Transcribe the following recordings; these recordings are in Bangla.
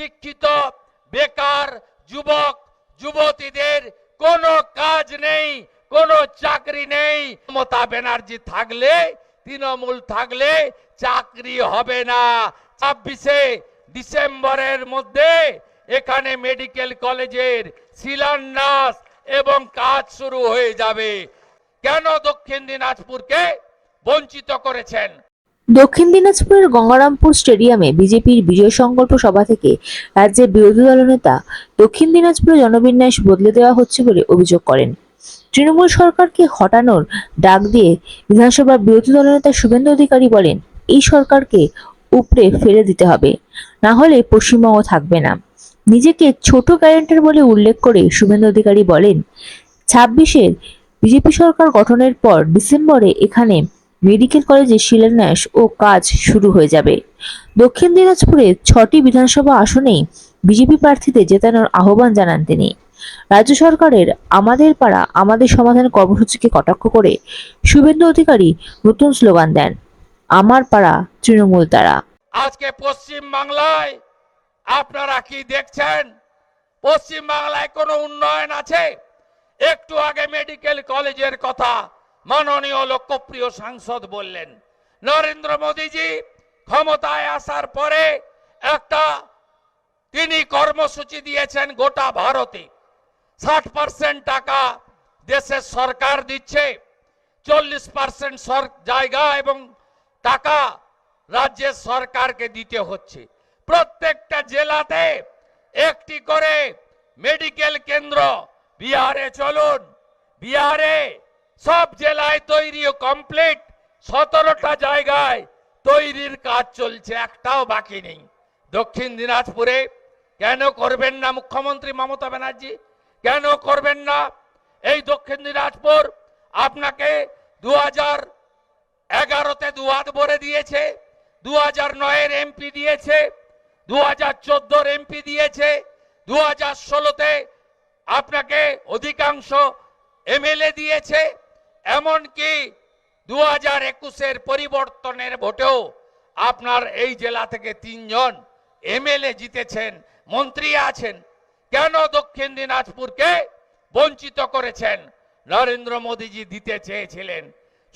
শিক্ষিত, বেকার যুবক, যুবতীদের কোনো কাজ নেই, কোনো চাকরি নেই। মমতা ব্যানার্জি থাকলে, তৃণমূল থাকলে চাকরি হবে না। ছাব্বিশে ডিসেম্বরের মধ্যে এখানে মেডিকেল কলেজের শিলান্যাস এবং কাজ শুরু হয়ে যাবে। কেন দক্ষিণ দিনাজপুরকে বঞ্চিত করেছেন? দক্ষিণ দিনাজপুরের গঙ্গারামপুর স্টেডিয়ামে বিজেপির বিজয় সংকল্প সভা থেকে রাজ্যের বিরোধী দলনেতা দক্ষিণ দিনাজপুরে জনবিন্যাস বদলে দেওয়া হচ্ছে বলে অভিযোগ করেন। তৃণমূল সরকারকে হটানোর ডাক দিয়ে বিধানসভার বিরোধী দলনেতা শুভেন্দু অধিকারী বলেন, এই সরকারকে উপড়ে ফেলে দিতে হবে, না হলে পশ্চিমবঙ্গ থাকবে না। নিজেকে ছোট গ্যারেন্টার বলে উল্লেখ করে শুভেন্দু অধিকারী বলেন, ছাব্বিশের বিজেপি সরকার গঠনের পর ডিসেম্বরে এখানে মেডিকেল কলেজে শিলান্যাস ও কাজ শুরু হয়ে যাবে। দক্ষিণ দিনাজপুরে ছটি বিধানসভা আসনেই বিজেপি প্রার্থীদের জেতানোর আহ্বান জানান তিনি। রাজ্য সরকারের আমাদের পাড়া, আমাদের সমাধান কর্মসূচিকে কটাক্ষ করে শুভেন্দু অধিকারী নতুন স্লোগান দেন, আমার পাড়া, তৃণমূল তারা। আজকে পশ্চিম বাংলায় আপনারা কি দেখছেন? পশ্চিম বাংলায় কোনো উন্নয়ন আছে? একটু আগে মেডিকেল কলেজের কথা মাননীয় লোকপ্রিয় সাংসদ বললেন, নরেন্দ্র মোদীজি ক্ষমতায় আসার পরে একটা তিনি কর্মসূচি দিয়েছেন গোটা ভারতে। ষাট পার্সেন্ট টাকা দেশের সরকার দিচ্ছে, চল্লিশ পার্সেন্ট জায়গা এবং টাকা রাজ্যের সরকারকে দিতে হচ্ছে। প্রত্যেকটা জেলাতে একটি করে মেডিকেল কেন্দ্র বিহারে চলুন, বিহারে সব জেলায় তৈরি কমপ্লিট সতেরোটা জায়গায় তৈরির কাজ চলছে, একটাও বাকি নেই। দক্ষিণ দিনাজপুরে কেন করবেন না মুখ্যমন্ত্রী মমতা ব্যানার্জি? কেন করবেন না এই দক্ষিণ দিনাজপুর? আপনাকে দু হাজার এগারোতে দুহাত ভরে দিয়েছে দু হাজার নয়ের এমপি দিয়েছে দু হাজার চোদ্দোর এমপি দিয়েছে দু হাজার ষোলোতে আপনাকে অধিকাংশ এমএলএ দিয়েছে এমনকি দু হাজার একুশের পরিবর্তনের ভোটেও আপনার এই জেলা থেকে তিনজন এমএলএ জিতেছেন, মন্ত্রী আছেন। কেন দক্ষিণ দিনাজপুরকে বঞ্চিত করেছেন? নরেন্দ্র মোদীজি দিতে চেয়েছিলেন।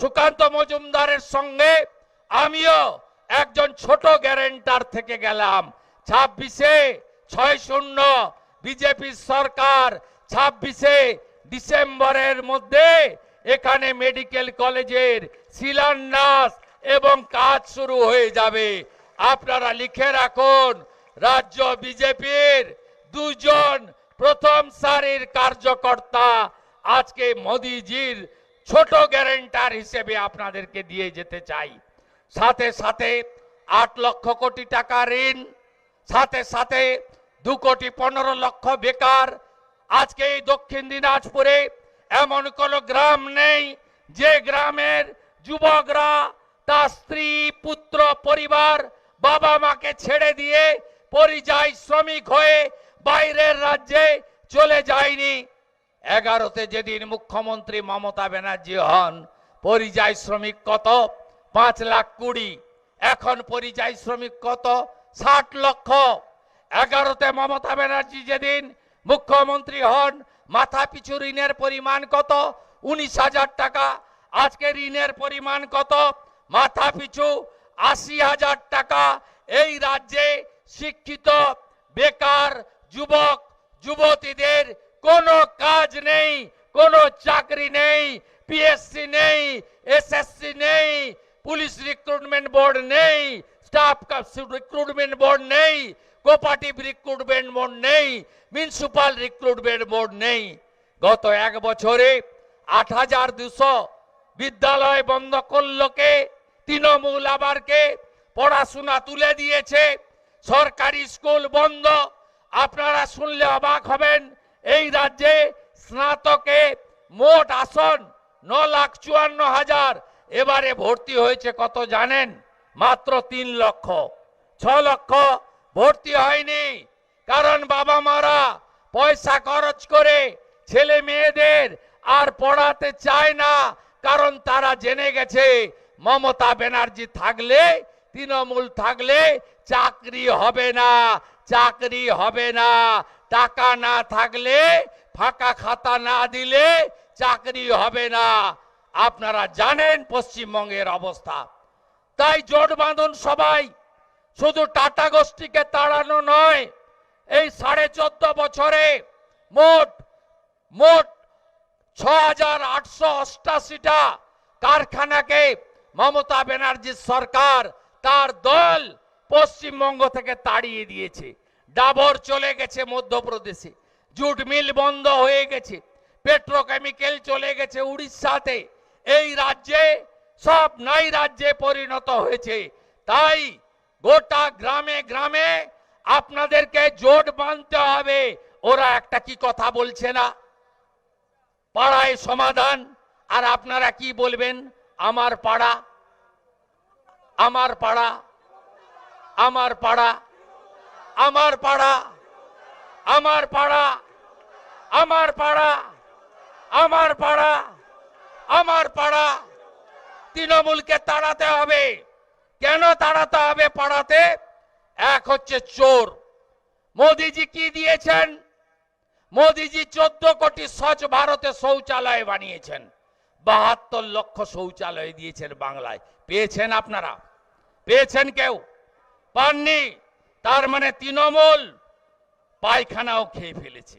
সুকান্ত মজুমদারের সঙ্গে আমিও একজন ছোট গ্যারেন্টার থেকে গেলাম। ছাব্বিশে ছয় শূন্য বিজেপির সরকার, ছাব্বিশে ডিসেম্বরের মধ্যে এখানে মেডিকেল কলেজের শিলান্যাস এবং কাজ শুরু হয়ে যাবে। আপনারা লিখে রাখুন, রাজ্য বিজেপির দুজন প্রথম সারির কার্যকর্তা আজকে মোদিজির ছোট গ্যারেন্টার হিসেবে আপনাদেরকে দিয়ে যেতে চাই। সাথে সাথে আট লক্ষ কোটি টাকা ঋণ, সাথে সাথে দু কোটি পনেরো লক্ষ বেকার। আজকে এই দক্ষিণ দিনাজপুরে এমন কোন গ্রাম নেই যে গ্রামের যুবকরা তার স্ত্রী, পুত্র, পরিবার, বাবা মাকে ছেড়ে দিয়ে পরিযায়ী শ্রমিক হয়ে বাইরের রাজ্যে চলে যায়নি। এগারোতে যেদিন মুখ্যমন্ত্রী মমতা ব্যানার্জি হন, পরিযায়ী শ্রমিক কত? পাঁচ লাখ কুড়ি। এখন পরিযায়ী শ্রমিক কত? ষাট লক্ষ। এগারোতে মমতা ব্যানার্জি যেদিন মুখ্যমন্ত্রী হন মাথা পিছু ঋণের পরিমাণ কত? উনিশ হাজার টাকা। আজকে ঋণের পরিমাণ কত? মাথা পিছু আশি হাজার টাকা। এই রাজ্যে শিক্ষিত, বেকার যুবক, যুবতীদের কোনো কাজ নেই, কোনো চাকরি নেই, পিএসসি নেই, এসএসসি নেই, পুলিশ রিক্রুটমেন্ট বোর্ড নেই, স্টাফ রিক্রুটমেন্ট বোর্ড নেই কোপারেটিভ রিক্রুটমেন্ট বোর্ড নেই মিউনিসিপাল রিক্রুটমেন্ট বোর্ড নেই। গত এক বছরে আট হাজার দুশো বিদ্যালয় বন্ধ করল কে? তৃণমূল আবারকে পড়াশোনা তুলে দিয়েছে, সরকারি স্কুল বন্ধ। আপনারা শুনলে অবাক হবেন, এই রাজ্যে স্নাতকে মোট আসন ন লাখ চুয়ান্ন হাজার। এবারে ভর্তি হয়েছে কত জানেন? মাত্র তিন লক্ষ। ছ লক্ষ ভর্তি হয়নি। কারণ বাবা মারা পয়সা খরচ করে ছেলে মেয়েদের আর পড়াতে চায় না। কারণ তারা জেনে গেছে মমতা ব্যানার্জি থাকলে, তৃণমূল থাকলে চাকরি হবে না, চাকরি হবে না। টাকা না থাকলে, ফাঁকা খাতা না দিলে চাকরি হবে না। আপনারা জানেন পশ্চিমবঙ্গের অবস্থা। তাই জোট বাঁধন সবাই শুধু টাটা গোষ্ঠীকে তাড়ানো নয়, এই সাড়ে চোদ্দ বছরে মোট মোট ছ হাজার আটশো অষ্টাশিটা কারখানাকে মমতা ব্যানার্জির সরকার তার দল পশ্চিমবঙ্গ থেকে তাড়িয়ে দিয়েছে। ডাবর চলে গেছে মধ্যপ্রদেশে, জুট মিল বন্ধ হয়ে গেছে, পেট্রোকেমিক্যাল চলে গেছে উড়িষ্যাতে, এই রাজ্যে সব নাই রাজ্যে পরিণত হয়েছে। তাই গোটা গ্রামে গ্রামে আপনাদেরকে জোট বাঁধতে হবে। ওরা একটা কি কথা বলছে না? পাড়ায় সমাধান। আর আপনারা কি বলবেন? আমার পাড়া। আমার পাড়া। আমার পাড়া। আমার পাড়া। আমার পাড়া। আমার পাড়া। আমার পাড়া। আমার পাড়া। তৃণমূলকে তাড়াতে হবে। কেন তাড়াতে হবে পাড়াতে? এক হচ্ছে চোর। মোদিজি কি দিয়েছেন? মোদিজি চোদ্দ কোটি স্বচ্ছ ভারতে শৌচালয় বানিয়েছেন। বাহাত্তর লক্ষ শৌচালয় দিয়েছেন বাংলায়। পেয়েছেন আপনারা? পেয়েছেন কেউ? পাননি? তার মানে তৃণমূল পায়খানাও খেয়ে ফেলেছে।